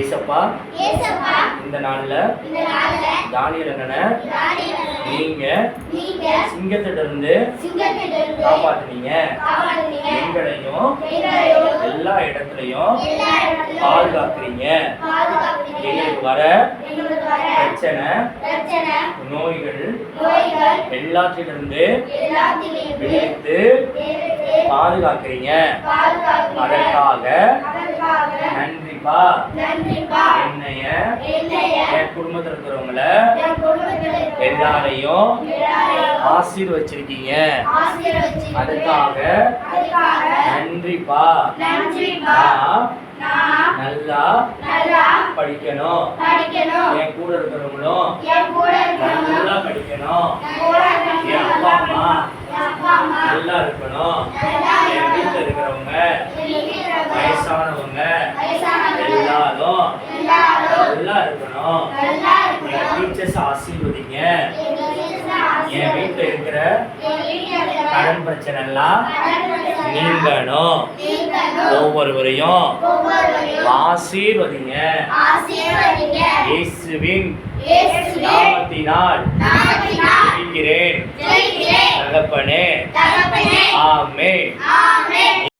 ஏசப்பா. இந்த நாள்ல தானியல் அண்ணனை நீங்க சிங்கத்திலிருந்து காப்பாத்துனீங்க. எங்களையும் எல்லா இடத்துலயும் பாதுகாக்கிறீங்க. எங்களுக்கு வர பிரச்சனை பிரச்சனை நோய்கள் நோய்கள் எல்லாத்திலிருந்து விடுவித்து பாதுகாக்கிறீங்க. அதற்காக நன்றிப்பா. நன்றிப்பா. என்னைய என்னைய என் குடும்பத்துல இருக்கிறவங்கள எல்லாரையும் ஆசீர்வச்சிருக்கீங்க. அதுக்காக நன்றிப்பா. நன்றிப்பா. நான் நான் நல்லா படிக்கணும். படிக்கணும். என் கூட இருக்கிறவங்களும் என் கூட இருக்கிறவங்க நல்லா படிக்கணும். என் அப்பா அம்மா நல்லா இருக்கணும். என் வீட்டுல இருக்கிறவங்க வயசானவங்க நல்லா இருக்கணும். என் டீச்சர்ஸ் ஆசீர்வதிங்க என் வீட்டுல இருக்கிற கடன் பிரச்சனை எல்லாம் நீங்கணும். ஒவ்வொருவரையும் ஆசீர்வதிங்க. இயேசுவின் நாமத்தினால் ஜெயிக்கிறேன் தகப்பனே